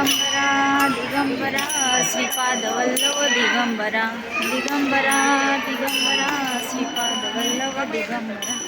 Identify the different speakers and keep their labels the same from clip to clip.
Speaker 1: ದಿಗಂಬರ ದಿಗಂಬರ ಶ್ರೀಪಾದವಲ್ಲವ ದಿಗಂಬರ ದಿಗಂಬರ ದಿಗಂಬರ ಶ್ರೀಪಾದವಲ್ಲವ ದಿಗಂಬರ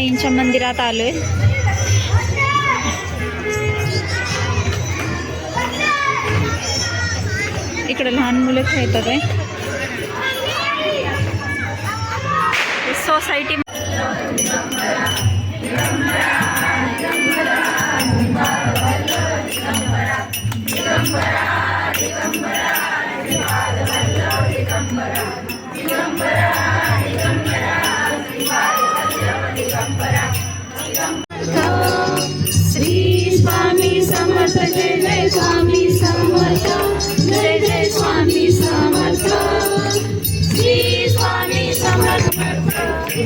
Speaker 1: साईंच्या मंदिरात आलोय. इकडे लहान मुलं खेळतात आहे. सोसायटी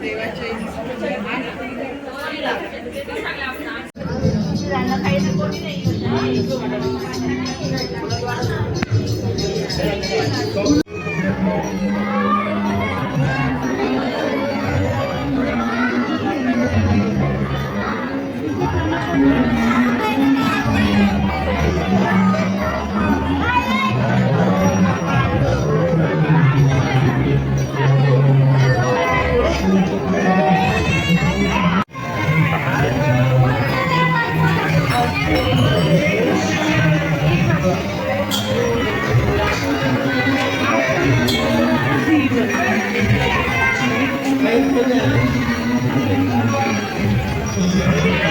Speaker 1: देवाचे Thank
Speaker 2: you.